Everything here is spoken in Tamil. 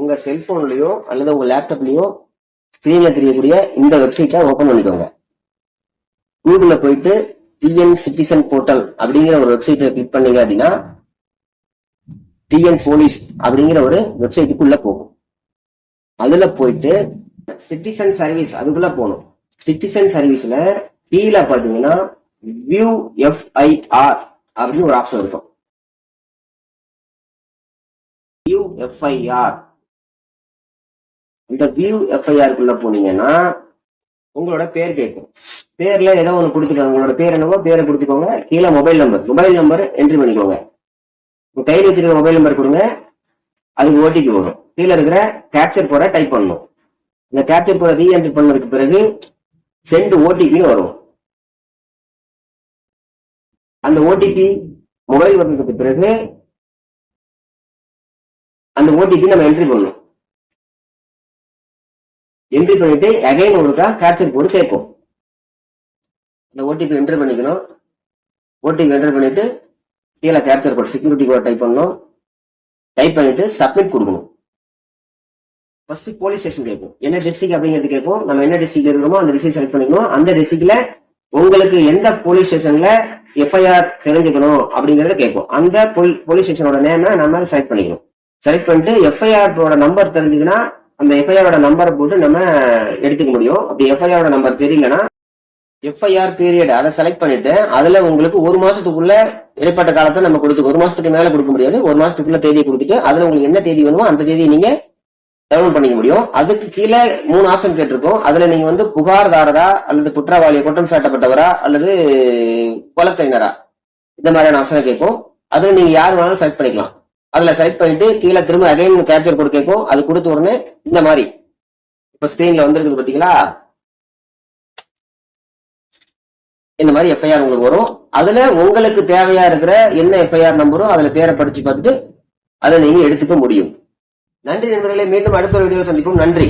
உங்க செல்போன்லயோ அல்லது உங்க லேப்டாப்லயோ ஸ்கிரீன்ல தெரியக்கூடிய இந்த வெப்சைட்டை ஓபன் பண்ணிக்கோங்க. கூகுள்ல போயிட்டு டிஎன் சிட்டிசன் போர்ட்டல் அப்படிங்கிற ஒரு வெப்சைட்டை கிளிக் பண்ணீங்க அப்படின்னா டிஎன் போலீஸ் அப்படிங்கிற ஒரு வெப்சைட்டுக்குள்ள போகும். அதுல போயிட்டு சிட்டிசன் சர்வீஸ் அதுக்குள்ள போகணும். சிட்டிசன் சர்வீஸ்ல கீழே பாத்தீங்கன்னா வியூ எஃப்ஐஆர் அப்படின்னு ஒரு ஆப்ஷன் இருக்கும். வியூ எஃப்ஐஆர் இந்த வியூ எஃப்ஐஆருக்குள்ள போனீங்கன்னா உங்களோட பேர் கேட்கும். பேர்ல ஏதோ ஒன்று கொடுத்துக்கோங்க உங்களோட பேர் என்னவோ பேரை கொடுத்துக்கோங்க. கீழே mobile number mobile number entry பண்ணிக்கோங்க. உங்க கையில் வச்சிருக்க மொபைல் நம்பர் கொடுங்க. அதுக்கு ஓடிபி வரும். கீழே இருக்கிற கேப்சர் கோடை டைப் பண்ணணும். இந்த கேப்சர் கோடை ரீஎன்ட்ரி பண்ணதுக்கு பிறகு சென்ட் ஓடிபின்னு வரும். அந்த ஓடிபி மொபைல் வந்ததுக்கு பிறகு அந்த ஓடிபி நம்ம என்ட்ரி பண்ணணும். என்ட்ரி பண்ணிட்டு அகைன் உங்களுக்கா கேப்சர் கோடு கேட்கும் இந்த ஓடிபி என்ட்ரி பண்ணிக்கணும். ஓடிபி என்ட்ரி பண்ணிட்டு கீழே capture code security code type பண்ணணும். டைப் பண்ணிட்டு சப்மிட் கொடுக்கணும். ஃபர்ஸ்ட் போலீஸ் ஸ்டேஷன் கேட்கும் என்ன டிஸ்ட்ரிக் அப்படிங்கிறது கேட்கும் நம்ம என்ன டிஸ்ட்ரிக்ட் இருக்கிறோமோ அந்த டிஸ்ட்ரிக் செலக்ட் பண்ணிக்கணும். அந்த டிஸ்ட்ரிக்ட்ல உங்களுக்கு எந்த போலீஸ் ஸ்டேஷன்ல எஃப்ஐஆர் தெரிஞ்சுக்கணும் அப்படிங்கறத கேட்கும் அந்த போலீஸ் ஸ்டேஷனோட நேமை நம்ம செலக்ட் பண்ணிக்கணும். செலக்ட் பண்ணிட்டு எஃப்ஐஆர் நம்பர் தெரிஞ்சுதுன்னா அந்த எஃப்ஐஆரோட நம்பரை போட்டு நம்ம எடுத்துக்க முடியும். அப்படி எஃப்ஐஆரோட நம்பர் தெரியலன்னா எஃப்ஐஆர் பீரியட் அதை செலக்ட் பண்ணிட்டு அதுல உங்களுக்கு ஒரு மாசத்துக்குள்ள இடைப்பட்ட காலத்தை நம்ம கொடுத்து ஒரு மாசத்துக்கு மேல கொடுக்க முடியாது. ஒரு மாசத்துக்குள்ள தேதியை கொடுத்துட்டு அதுல உங்களுக்கு என்ன தேதி வேணுமோ அந்த தேதியை நீங்க டவுன்லோட் பண்ணிக்க முடியும். அதுக்கு கீழே மூணு ஆப்ஷன் கேட்டிருக்கோம். அதுல நீங்க வந்து புகார்தாரரா அல்லது குற்றவாளியை குற்றம் சாட்டப்பட்டவரா அல்லது கொலத்தையினரா இந்த மாதிரியான ஆப்ஷனை கேட்கும். அதுல நீங்க யார் வேணாலும் செலக்ட் பண்ணிக்கலாம். அதுல செலக்ட் பண்ணிட்டு கீழே திரும்ப அகைன் கேப்சர் கோட் கேட்கும். அது கொடுத்த உடனே இந்த மாதிரி. இப்ப ஸ்கிரீன்ல வந்திருக்குது பாத்தீங்களா? இந்த மாதிரி எஃப்ஐஆர் உங்களுக்கு வரும். அதுல உங்களுக்கு தேவையா இருக்கிற என்ன எஃப்ஐஆர் நம்பரும் அதுல பேரை படிச்சு பார்த்துட்டு அதை நீங்க எடுத்துக்க முடியும். நன்றி நண்பர்களே மீண்டும் அடுத்த ஒரு சந்திப்போம். நன்றி.